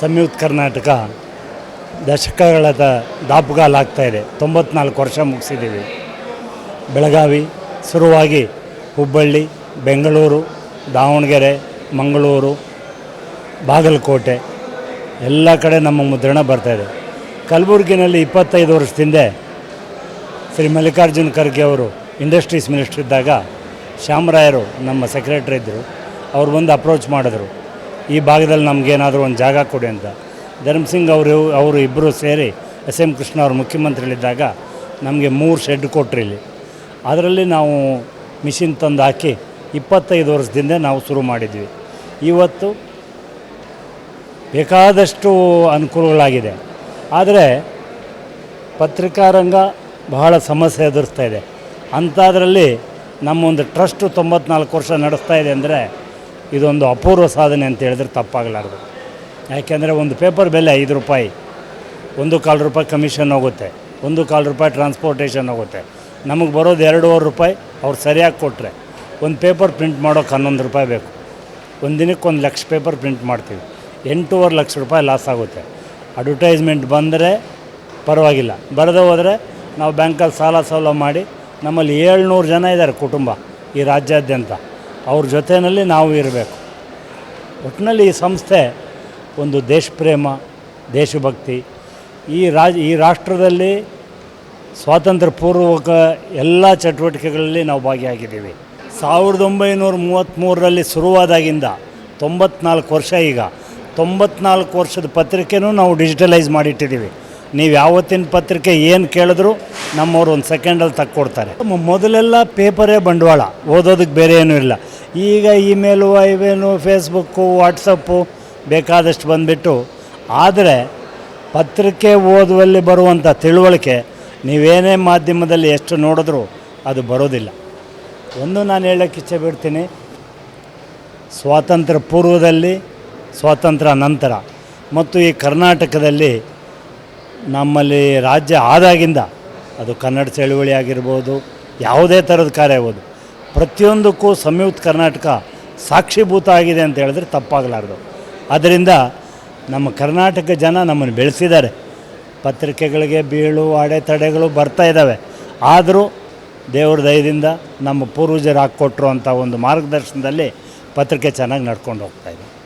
ಸಂಯುಕ್ತ ಕರ್ನಾಟಕ ದಶಕಗಳ ದಾಪುಗಾಲಾಗ್ತಾ ಇದೆ. ತೊಂಬತ್ನಾಲ್ಕು ವರ್ಷ ಮುಗಿಸಿದ್ದೀವಿ. ಬೆಳಗಾವಿ, ಶುರುವಾಗಿ ಹುಬ್ಬಳ್ಳಿ, ಬೆಂಗಳೂರು, ದಾವಣಗೆರೆ, ಮಂಗಳೂರು, ಬಾಗಲಕೋಟೆ, ಎಲ್ಲ ಕಡೆ ನಮ್ಮ ಮುದ್ರಣ ಬರ್ತಾಯಿದೆ ಕಲಬುರಗಿನಲ್ಲಿ ಇಪ್ಪತ್ತೈದು ವರ್ಷದಿಂದ ಶ್ರೀ ಮಲ್ಲಿಕಾರ್ಜುನ್ ಖರ್ಗೆ ಅವರು ಇಂಡಸ್ಟ್ರೀಸ್ ಮಿನಿಸ್ಟ್ರ್ ಇದ್ದಾಗ ಶ್ಯಾಮರಾಯರು ನಮ್ಮ ಸೆಕ್ರೆಟ್ರಿ ಇದ್ದರು. ಅವ್ರು ಬಂದು ಅಪ್ರೋಚ್ ಮಾಡಿದ್ರು. ಈ ಭಾಗದಲ್ಲಿ ನಮಗೇನಾದರೂ ಒಂದು ಜಾಗ ಕೊಡಿ ಅಂತ. ಧರ್ಮಸಿಂಗ್ ಅವರು ಅವರು ಇಬ್ಬರು ಸೇರಿ ಎಸ್ ಎಂ ಕೃಷ್ಣ ಅವರು ಮುಖ್ಯಮಂತ್ರಿಗಳಿದ್ದಾಗ ನಮಗೆ ಮೂರು ಶೆಡ್ ಕೊಟ್ರಿ ಇಲ್ಲಿ. ಅದರಲ್ಲಿ ನಾವು ಮಿಷಿನ್ ತಂದು ಹಾಕಿ ಇಪ್ಪತ್ತೈದು ವರ್ಷದಿಂದ ನಾವು ಶುರು ಮಾಡಿದ್ವಿ. ಇವತ್ತು ಬೇಕಾದಷ್ಟು ಅನುಕೂಲಗಳಾಗಿದೆ. ಆದರೆ ಪತ್ರಿಕಾರಂಗ ಬಹಳ ಸಮಸ್ಯೆ ಎದುರಿಸ್ತಾ ಇದೆ. ಅಂಥದ್ರಲ್ಲಿ ನಮ್ಮೊಂದು ಟ್ರಸ್ಟು ತೊಂಬತ್ನಾಲ್ಕು ವರ್ಷ ನಡೆಸ್ತಾ ಇದೆ ಅಂದರೆ ಇದೊಂದು ಅಪೂರ್ವ ಸಾಧನೆ ಅಂತ ಹೇಳಿದ್ರೆ ತಪ್ಪಾಗಲಾರ್ದು. ಯಾಕೆಂದರೆ ಒಂದು ಪೇಪರ್ ಬೆಲೆ ಐದು ರೂಪಾಯಿ, ಒಂದು ಕಾಲು ರೂಪಾಯಿ ಕಮಿಷನ್ ಹೋಗುತ್ತೆ, ಒಂದು ಕಾಲು ರೂಪಾಯಿ ಟ್ರಾನ್ಸ್ಪೋರ್ಟೇಷನ್ ಹೋಗುತ್ತೆ. ನಮಗೆ ಬರೋದು ಎರಡೂವರೆ ರೂಪಾಯಿ, ಅವ್ರು ಸರಿಯಾಗಿ ಕೊಟ್ಟರೆ ಒಂದು ಪೇಪರ್ ಪ್ರಿಂಟ್ ಮಾಡೋಕೆ ಹನ್ನೊಂದು ರೂಪಾಯಿ ಬೇಕು. ಒಂದು ದಿನಕ್ಕೆ ಒಂದು ಲಕ್ಷ ಪೇಪರ್ ಪ್ರಿಂಟ್ ಮಾಡ್ತೀವಿ. ಎಂಟೂವರೆ ಲಕ್ಷ ರೂಪಾಯಿ ಲಾಸ್ ಆಗುತ್ತೆ. ಅಡ್ವರ್ಟೈಸ್ಮೆಂಟ್ ಬಂದರೆ ಪರವಾಗಿಲ್ಲ. ಬರದೇ ಹೋದರೆ ನಾವು ಬ್ಯಾಂಕಲ್ಲಿ ಸಾಲ ಸೌಲ ಮಾಡಿ, ನಮ್ಮಲ್ಲಿ ಏಳ್ನೂರು ಜನ ಇದ್ದಾರೆ ಕುಟುಂಬ ಈ ರಾಜ್ಯಾದ್ಯಂತ. ಅವ್ರ ಜೊತೆಯಲ್ಲಿ ನಾವು ಇರಬೇಕು. ಒಟ್ಟಿನಲ್ಲಿ ಈ ಸಂಸ್ಥೆ ಒಂದು ದೇಶಪ್ರೇಮ, ದೇಶಭಕ್ತಿ, ಈ ರಾಜ್, ಈ ರಾಷ್ಟ್ರದಲ್ಲಿ ಸ್ವಾತಂತ್ರ್ಯ ಪೂರ್ವಕ ಎಲ್ಲ ಚಟುವಟಿಕೆಗಳಲ್ಲಿ ನಾವು ಭಾಗಿಯಾಗಿದ್ದೀವಿ. ಸಾವಿರದ ಒಂಬೈನೂರ ಮೂವತ್ತ್ಮೂರರಲ್ಲಿ ಶುರುವಾದಾಗಿಂದ ತೊಂಬತ್ನಾಲ್ಕು ವರ್ಷ ಈಗ, ತೊಂಬತ್ನಾಲ್ಕು ವರ್ಷದ ಪತ್ರಿಕೆನೂ ನಾವು ಡಿಜಿಟಲೈಸ್ ಮಾಡಿಟ್ಟಿದ್ದೀವಿ. ನೀವು ಯಾವತ್ತಿನ ಪತ್ರಿಕೆ ಏನು ಕೇಳಿದ್ರು ನಮ್ಮವ್ರು ಒಂದು ಸೆಕೆಂಡಲ್ಲಿ ತಕ್ಕೊಡ್ತಾರೆ. ಮೊದಲೆಲ್ಲ ಪೇಪರೇ ಬಂಡವಾಳ, ಓದೋದಕ್ಕೆ ಬೇರೆ ಏನೂ ಇಲ್ಲ. ಈಗ ಇಮೇಲು ಐವೇನು ಫೇಸ್ಬುಕ್ಕು ವಾಟ್ಸಪ್ಪು ಬೇಕಾದಷ್ಟು ಬಂದುಬಿಟ್ಟು. ಆದರೆ ಪತ್ರಿಕೆ ಓದುವಲ್ಲಿ ಬರುವಂಥ ತಿಳುವಳಿಕೆ ನೀವೇನೇ ಮಾಧ್ಯಮದಲ್ಲಿ ಎಷ್ಟು ನೋಡಿದ್ರೂ ಅದು ಬರೋದಿಲ್ಲ. ಒಂದು ನಾನು ಹೇಳೋಕ್ಕೆ ಇಚ್ಛೆ ಬಿಡ್ತೀನಿ ಸ್ವಾತಂತ್ರ್ಯ ಪೂರ್ವದಲ್ಲಿ, ಸ್ವಾತಂತ್ರ್ಯ ನಂತರ ಮತ್ತು ಈ ಕರ್ನಾಟಕದಲ್ಲಿ ನಮ್ಮಲ್ಲಿ ರಾಜ್ಯ ಆದಾಗಿಂದ ಅದು ಕನ್ನಡ ಚಳುವಳಿ ಆಗಿರ್ಬೋದು, ಯಾವುದೇ ಥರದ ಕಾರ್ಯ ಆಗ್ಬೋದು. ಪ್ರತಿಯೊಂದಕ್ಕೂ ಸಂಯುಕ್ತ ಕರ್ನಾಟಕ ಸಾಕ್ಷಿಭೂತ ಆಗಿದೆ ಅಂತ ಹೇಳಿದ್ರೆ ತಪ್ಪಾಗಲಾರ್ದು. ಅದರಿಂದ ನಮ್ಮ ಕರ್ನಾಟಕ ಜನ ನಮ್ಮನ್ನು ಬೆಳೆಸಿದ್ದಾರೆ. ಪತ್ರಿಕೆಗಳಿಗೆ ಬೀಳು, ಅಡೆತಡೆಗಳು ಬರ್ತಾ ಇದ್ದಾವೆ. ಆದರೂ ದೇವ್ರ ದಯದಿಂದ ನಮ್ಮ ಪೂರ್ವಜರು ಹಾಕ್ಕೊಟ್ರು ಅಂತ ಒಂದು ಮಾರ್ಗದರ್ಶನದಲ್ಲಿ ಪತ್ರಿಕೆ ಚೆನ್ನಾಗಿ ನಡ್ಕೊಂಡು ಹೋಗ್ತಾ ಇದೆ.